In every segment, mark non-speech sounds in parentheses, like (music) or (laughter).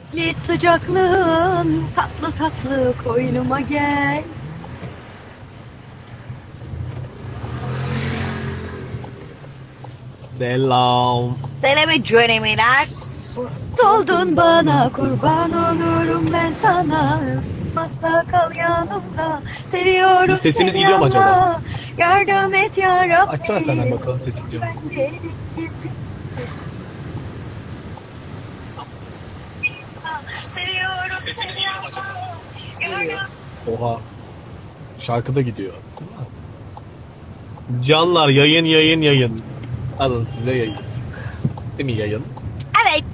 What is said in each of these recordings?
Çiçekli sıcaklığın tatlı tatlı koynuma gel. Selam. Seleme cönemiler. Doldun bana kurban olurum ben sana. Asla kal yanımda. Seviyorum Sesimiz seni gidiyor mu acaba? Yardım et ya Rabbi. Açsana senden bakalım sesi gidiyor mu? Ben de- Seviyorum Sesimiz seni gidiyor mu acaba? Allah. Yardım Oha. Şarkı da gidiyor. Canlar yayın yayın yayın. Alın size yayın. Değil mi yayın? Evet.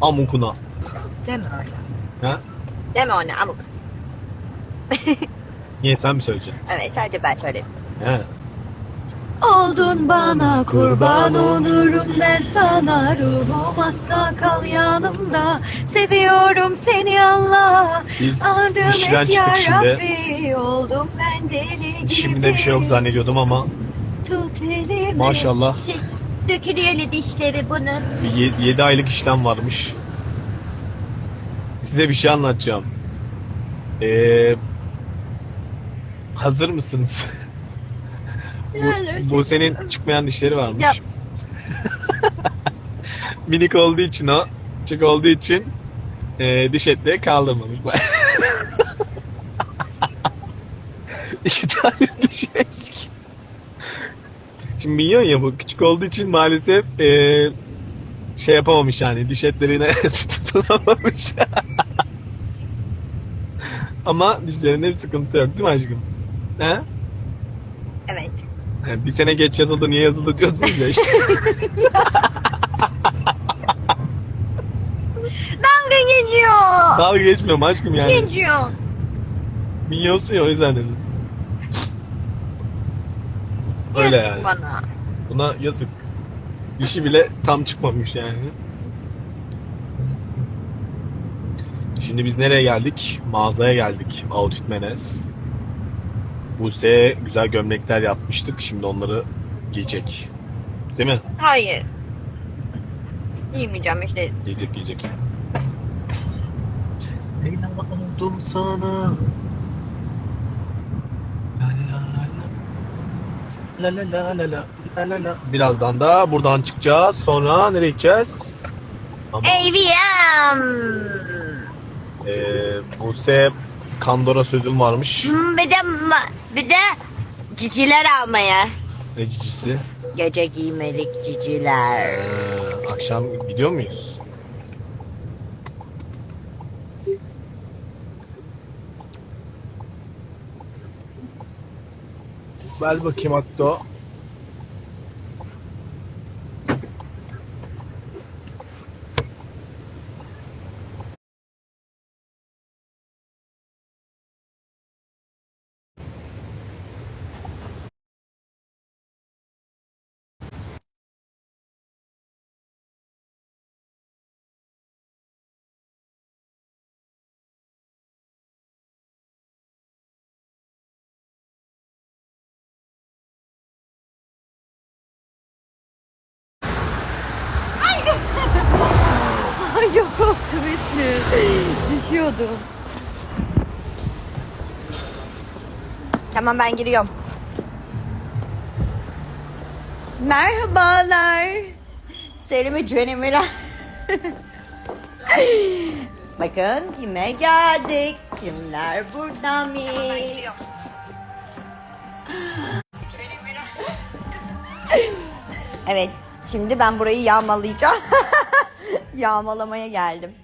Amukuna. Deme öyle. Ha? Deme onu amuk. Niye sen mi söyleyeceksin? Evet sadece ben söyledim. He. Oldun bana kurban olurum ben sana ruhum asla kal yanımda seviyorum seni Allah Biz işten et ya çıktık şimdi. Rabbi oldum ben deli gibi Şimdi de bir şey yok zannediyordum ama Tut elimi Maşallah. Şey, Dökülüyor dişleri bunun 7 aylık işlem varmış. Size bir şey anlatacağım. Ee, hazır mısınız? (laughs) bu, bu senin çıkmayan dişleri varmış. Yap. (laughs) Minik olduğu için o, küçük olduğu için e, diş etleri kaldırmamış. (laughs) İki tane diş eski. Şimdi milyon ya bu küçük olduğu için maalesef e, şey yapamamış yani diş etlerine (laughs) tutunamamış. Ama dişlerinde bir sıkıntı yok değil mi aşkım? He? Evet Yani bir sene geç yazıldı niye yazıldı diyordunuz ya işte. (laughs) Dalga geçiyor Dalga geçmiyorum aşkım yani. Geçiyor Minyonsun ya o yüzden dedim. Öyle Yazık yani. bana Buna yazık. Dişi bile tam çıkmamış yani. Şimdi biz nereye geldik? Mağazaya geldik. Outfit Menez. Buse'ye güzel gömlekler yapmıştık. Şimdi onları giyecek. Değil mi? Hayır. Giymeyeceğim işte. Giyecek giyecek. Leyla oldum sana. La la la la la la la la. Birazdan da buradan çıkacağız. Sonra nereye gideceğiz? Tamam. AVM. Ee, Buse Kandora sözüm varmış. Hmm, Bir de bir de ciciler almaya. Ne cicisi? Gece giymelik ciciler. Ee, akşam gidiyor muyuz? Ver bakayım hatta. Düşüyordum. Tamam ben giriyorum. Merhabalar. Selim'i Cönemiler. (laughs) Bakın kime geldik. Kimler burada mı? Evet. Şimdi ben burayı yağmalayacağım. (laughs) Yağmalamaya geldim.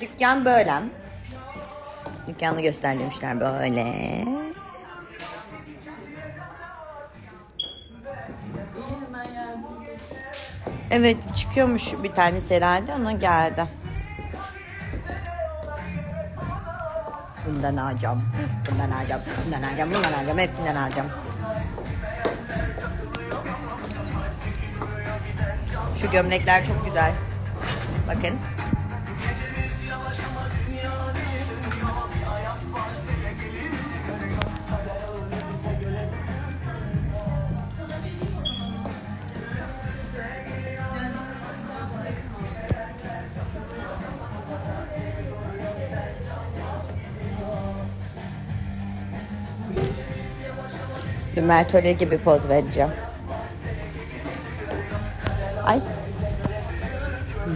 Dükkan böyle. Dükkanı göstermişler böyle. Evet çıkıyormuş bir tanesi herhalde ona geldi. Bundan alacağım. Bundan alacağım. Bundan alacağım. Bundan alacağım. Hepsinden alacağım. Şu gömlekler çok güzel. Bakın. Şimdi Mertole gibi poz vereceğim. Ay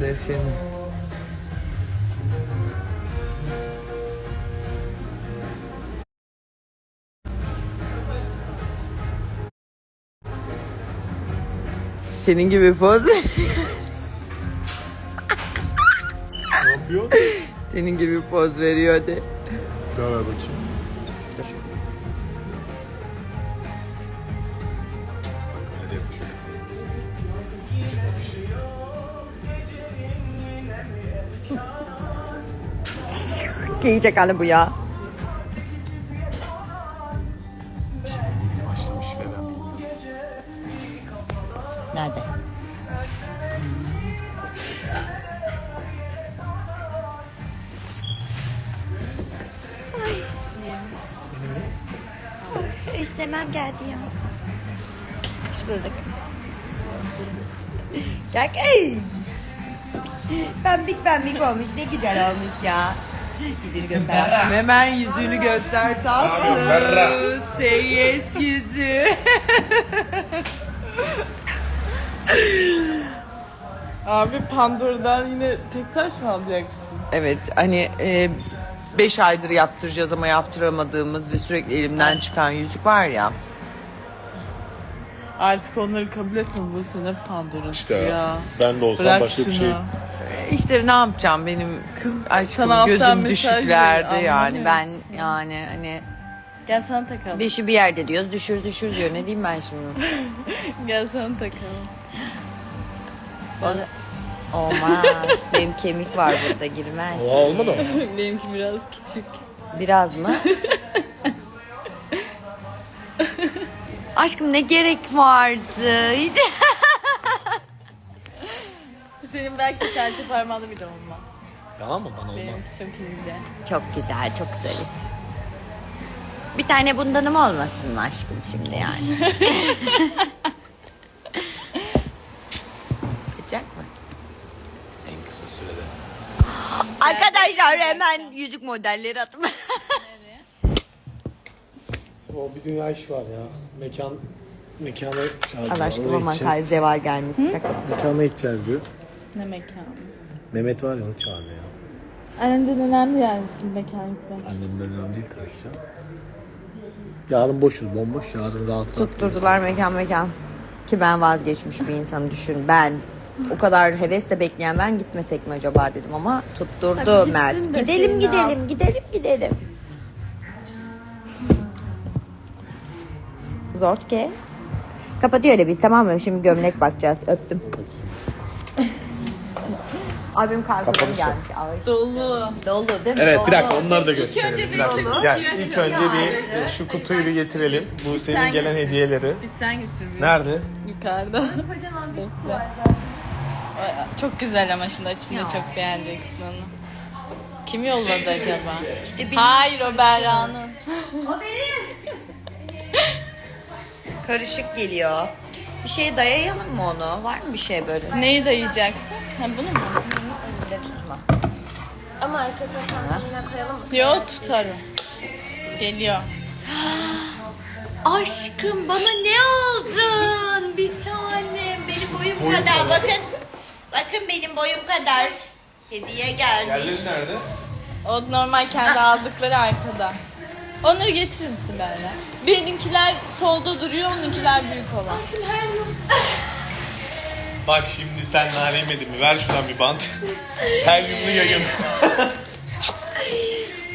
Ne senin? senin gibi poz. Ne yapıyor? senin gibi poz veriyor de. Daha ver bakayım. Dur. Giyecek hali bu ya. Başlamış ve ben Nerede? Ay. İstemem geldi ya. Bulduk. Gel ey. Pembik pembik olmuş. Ne güzel olmuş ya. Yüzünü göster. Hemen yüzünü göster tatlı. Say yes yüzü. Abi Pandora'dan yine tek taş mı alacaksın? Evet hani 5 aydır yaptıracağız ama yaptıramadığımız ve sürekli elimden çıkan yüzük var ya. Artık onları kabul etme bu sene Pandora'sı İşte ya. ben de olsam Bırak başka bir şunu. şey. İşte ne yapacağım benim Kız aşkım alttan gözüm mesaj düşüklerde yani ben anlamıyorsun. yani hani Gel sana takalım. beşi bir yerde diyoruz düşür düşür diyor ne diyeyim ben şimdi. (laughs) Gel sana takalım. Olmaz. (laughs) Benim kemik var burada girmez. Aa, olmadı mı? Benimki biraz küçük. Biraz mı? (laughs) Aşkım ne gerek vardı? Hiç... (laughs) Senin belki serçe parmağında bile olmaz. Tamam mı? Bana Benim olmaz. çok ince. Çok güzel, çok zarif. Bir tane bundanım olmasın mı aşkım şimdi yani? (laughs) Yapacak mı? En kısa sürede. Arkadaşlar hemen yüzük modelleri atma. O bir dünya iş var ya. Mekan mekanı. Allah aşkına aman gideceğiz. kay zeval gelmesin. Takıl. Mekana gideceğiz diyor. Ne mekan? Mehmet var ya onu çağırdı ya. Annemden önemli yani şimdi mekan gitmek. Annemden önemli değil tabii ki. Yarın boşuz bomboş. Yarın rahat rahat Tutturdular mekan mekan. Ki ben vazgeçmiş bir insanı düşün. Ben o kadar hevesle bekleyen ben gitmesek mi acaba dedim ama tutturdu gitsin Mert. de Gidelim şeyini gidelim gidelim gidelim. Zor ki. Kapatıyor öyle biz tamam mı? Şimdi gömlek bakacağız. Öptüm. (laughs) Abim kargodan gelmiş. Dolu. Dolu değil mi? Evet Dolu. bir dakika onları da gösterelim. Bir dakika. bir Gel kutuyu ilk önce bir şu kutuyu bir getirelim. Bu senin sen gelen hediyeleri. Biz sen getir bir. Nerede? Yukarıda. Kocaman bir kutu var Çok güzel ama şimdi açınca çok beğeneceksin onu. Kim yolladı acaba? İşte benim Hayır o Berra'nın. (laughs) karışık geliyor. Bir şeye dayayalım mı onu? Var mı bir şey böyle? Neyi dayayacaksın? Ha bunu mu? Ama arkasına şansını koyalım mı? Yo tutarım. Geliyor. Aşkım bana ne aldın? Bir tanem. Benim boyum kadar. Bakın. Bakın benim boyum kadar. Hediye gelmiş. nerede? O normal kendi aldıkları arkada. Onları getirir misin Berra? Benimkiler solda duruyor, onunkiler büyük olan. Bak şimdi sen nane yemedin mi? Ver şuradan bir bant. Helyumlu yayın.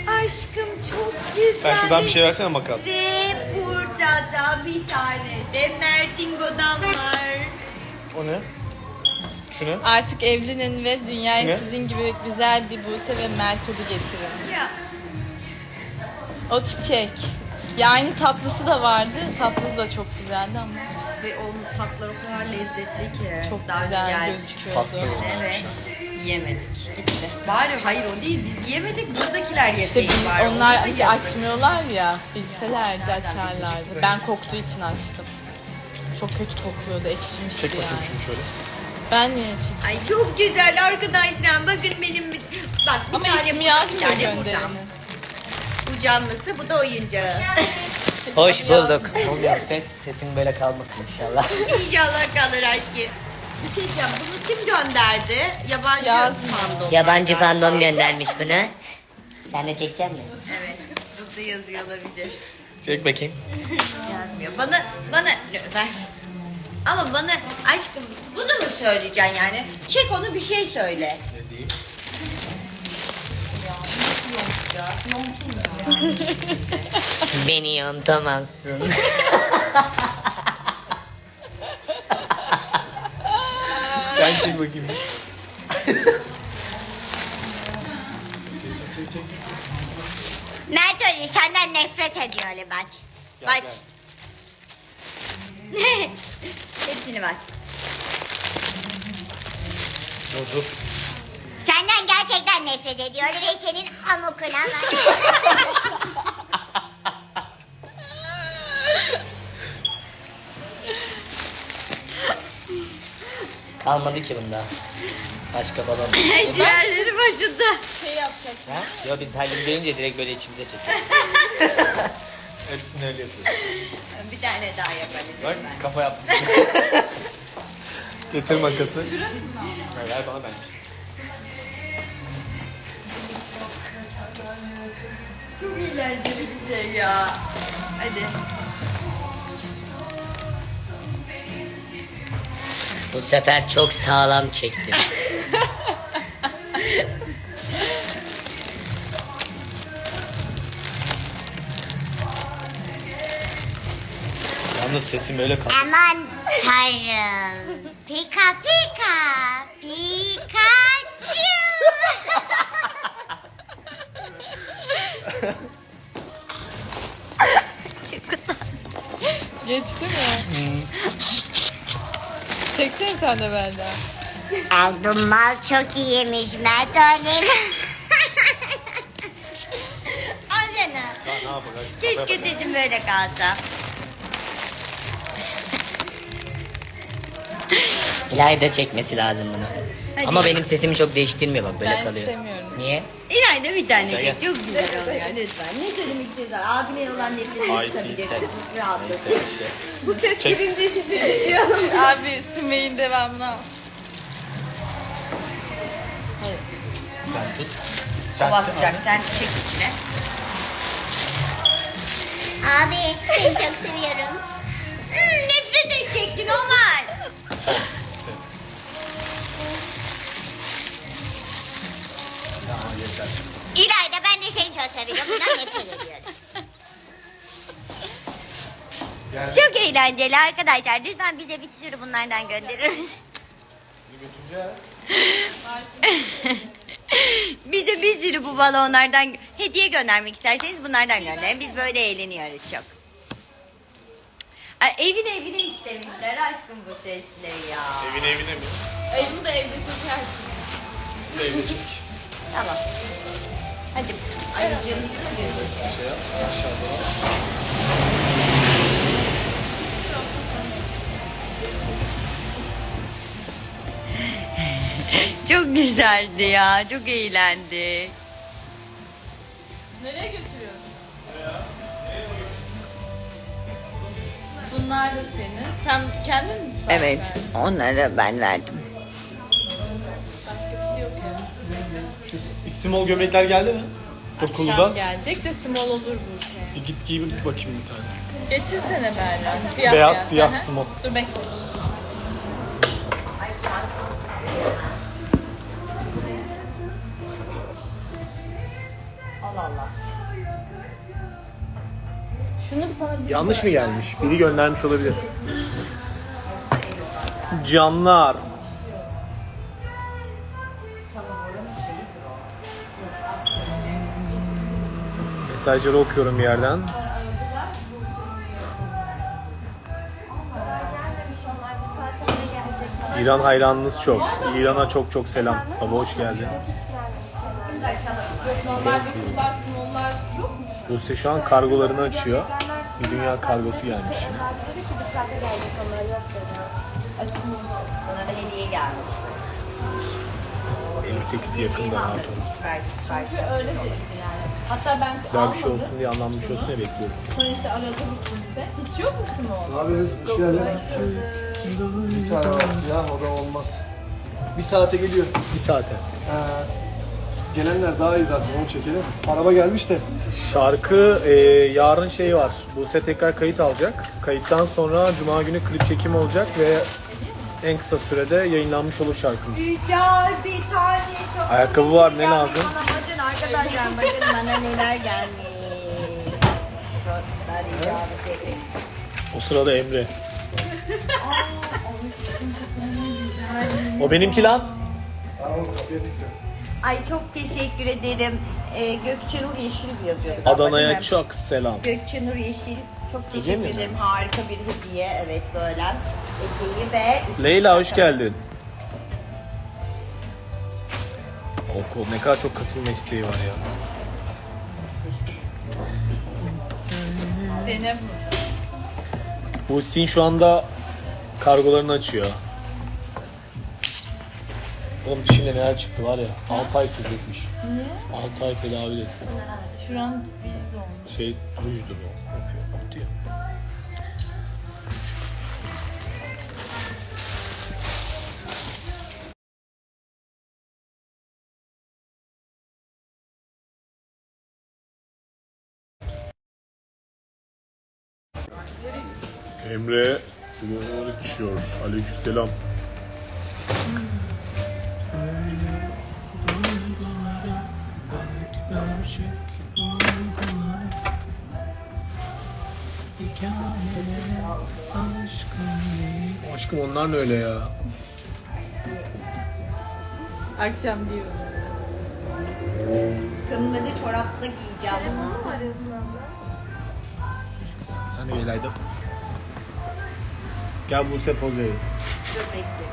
Aşkım çok güzel. Sen şuradan bir şey versene makas. Ve burada da bir tane de Mertingo'dan var. O ne? Şu ne? Artık evlenin ve dünyaya Ne? sizin gibi güzel bir Buse ve Mertol'u getirin. Ya. O çiçek. Ya aynı tatlısı da vardı. Tatlısı da çok güzeldi ama Ve onun tatları o kadar lezzetli ki. çok Daha güzel gelmiş. gözüküyordu. Pasta? Evet. Yiyemedik. Gitti. Bari hayır o değil. Biz yemedik. Buradakiler İşte yeseydi bil- bari. onlar hiç açmıyorlar ya. Bilselerdi açarlardı. Ben koktuğu için açtım. Çok kötü kokuyordu, ekşimişti Çek bakayım yani. şunu şöyle. Ben niye çekeyim? Ay çok güzel arkadaşlar. Bakın benim bir... Bak bir Ama tane ismi bir yazmıyor tane burada. gönderenin. Bu canlısı, bu da oyuncağı. Hoş (laughs) bulduk. Olmuyor ses. Sesin böyle kalmasın inşallah. (laughs) İnşallah kalır aşkım. Bir şey diyeceğim. Bunu kim gönderdi? Yabancı fandom. Yabancı fandom göndermiş bunu. Sen de çekecek misin? Evet. Burada yazıyor olabilir. Çek bakayım. Yazmıyor. Bana, bana ver. Ama bana aşkım bunu mu söyleyeceksin yani? Çek onu bir şey söyle. Ne diyeyim? (laughs) Beni yontamazsın. (laughs) Ben çek bakayım. Mert senden nefret ediyor Ali bak. Bak. (laughs) Hepsini bas. Dur dur. Gerçekten nefret ediyorum ve senin amokuna (laughs) Kalmadı ki bunda. Başka balon. (laughs) Ciğerlerim acıdı. Şey yapacak. Ha? Yo biz Halim gelince direkt böyle içimize çekiyoruz. (laughs) Hepsini öyle yapıyoruz. Bir tane daha yapalım. Bak kafa yaptık. Getir makası. Ver, ver bana ben. Eğlenceli bir şey ya. Hadi. Bu sefer çok sağlam çektim. (laughs) Yalnız sesim öyle kaldı. Aman tanrım. Pika pika. Pikachu. Geçti mi? Çeksene sen de benden. Ay bu mal çok iyiymiş Mert Olim. Al canım. Daha ne yapalım? Keşke sesim böyle kalsa. İlayda çekmesi lazım bunu. Ama benim sesimi çok değiştirmiyor bak böyle Ben kalıyor. istemiyorum. Niye? Bir tane Söyle. çek. Çok güzel oluyor lütfen. Ne söylemek istiyorsan. Abine olan nefretini Ay, tutabilir. sen. Çok rahatlasın. İşte. Bu ses Çek. girince şişiriyorum. (laughs) Abi Sümey'in devamını al. Sen tut. O basacak. Sen çek içine. Abi seni çok seviyorum. Hmm, nefret edeceksin olmaz. Yeter. İlayda ben de seni çok seviyorum. Bundan nefret ediyorum. Gel. Çok eğlenceli arkadaşlar. Lütfen bize bir sürü bunlardan gönderir? Götüreceğiz. (laughs) Bize bir sürü bu balonlardan hediye göndermek isterseniz bunlardan gönderin. Biz böyle eğleniyoruz çok. Ay, evine evine istemişler aşkım bu sesle ya. Evine evine mi? Ay bunu da evde çekersin. Evine çek. Tamam. Hadi. Şey. Aşağıda. Çok güzeldi ya. Çok eğlendik. Nereye götürüyorsun? Bunlar da senin. Sen kendin mi sipariş Evet. verdin? Onlara ben verdim. Şu X-Small gömlekler geldi mi? Akşam Okulda. gelecek de small olur bu şey. Bir git giy bir bakayım bir tane. Getirsene Berra. Siyah Beyaz, beyaz. siyah, Hı hı. small. Dur bekle. Şunu bir sana bir Yanlış mı gelmiş? Biri göndermiş olabilir. Canlar. Mesajları okuyorum bir yerden. İran hayranınız çok. İran'a çok çok selam. Baba hoş geldin. Rusya şu an kargolarını açıyor. Bir dünya kargosu gelmiş. Gelmiş. Evlilik teklifi yakında ol. Çünkü öyle. Hatta ben Güzel bir şey almadım. olsun diye anlamlı bir şey olsun diye bekliyoruz. Sonra işte aradı bir kimse. Hiç yok musun o? Abi hoş geldin. Bir tane var siyah o da olmaz. Bir saate geliyor. Bir saate. Ha. Gelenler daha iyi zaten onu çekelim. Araba gelmiş de. Şarkı e, yarın şey var. Buse tekrar kayıt alacak. Kayıttan sonra cuma günü klip çekimi olacak ve en kısa sürede yayınlanmış olur şarkımız. Güzel bir tane Ayakkabı var, ne lazım? Bakın arkadaşlar bakın bana neler gelmiş. O sırada Emre. o benimki lan. Kapıya. Ay çok teşekkür ederim. Ee, Gökçenur Yeşil yazıyordu. Adana'ya Bakın, çok selam. Gökçenur Yeşil çok teşekkür mi ederim. Harika bir hediye. Evet böyle ve Leyla hoş geldin. Okul ne kadar çok katılma isteği var ya. Bu Sin şu anda kargolarını açıyor. Oğlum dişinde neler çıktı var ya. 6 ay sürecekmiş. Niye? 6 ay tedavi etti. Şu an biz olmuş. Şey rujdur o. Yapıyor. Emre sigaraları içiyor. Aleykümselam. Aşkım onlar ne öyle ya? Akşam diyorum. kırmızı çorapla giyeceğim. mı arıyorsun abla? Sen de gel Buse poz verelim. Dur bekle.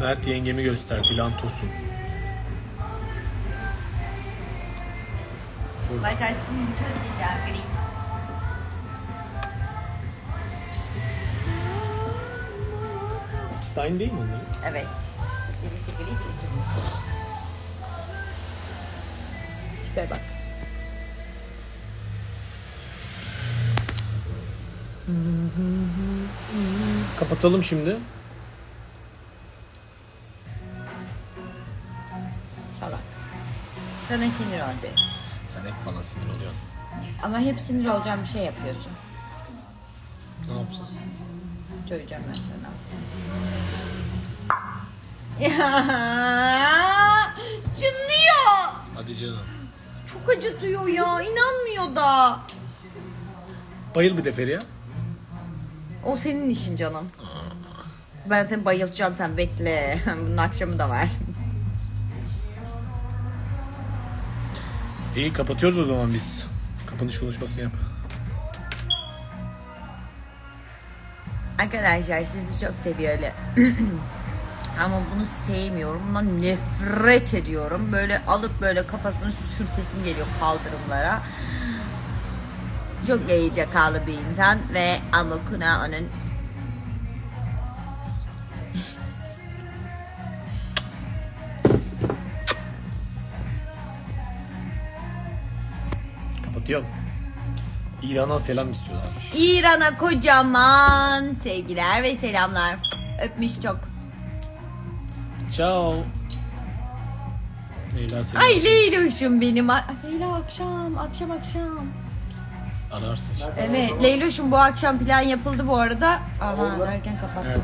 Mert yengemi göster. Dilan Tosun. Bak aşkım bu çok güzel gri. İkisi de aynı değil mi onların? Evet. Birisi gri birisi kırmızı. Tipe bak. Kapatalım şimdi. Salak. Sana sinir oldu. Sen hep bana sinir oluyorsun. Ama hep sinir olacağım bir şey yapıyorsun. Ne yapacağız? Söyleyeceğim ben sana. Ya çınlıyor. Hadi canım. Çok acıtıyor ya. inanmıyor da. Bayıl bir de Feriha. O senin işin canım. Ben seni bayıltacağım sen bekle. (laughs) Bunun akşamı da var. İyi kapatıyoruz o zaman biz. Kapanış konuşmasını yap. Arkadaşlar sizi çok seviyorum. (clears throat) Ama bunu sevmiyorum. Bundan nefret ediyorum. Böyle alıp böyle kafasını sürtesim geliyor kaldırımlara. Çok gerizekalı bir insan ve ama Kuna onun Kapatıyorum. İran'a selam istiyorlarmış. İran'a kocaman sevgiler ve selamlar. Öpmüş çok. Ciao. Leyla seni Ay Leyloş'um benim. Ay, Leyla akşam, akşam akşam. ararsın. şimdi. Evet Leyloş'um bu akşam plan yapıldı bu arada. Ama derken kapattım Evet.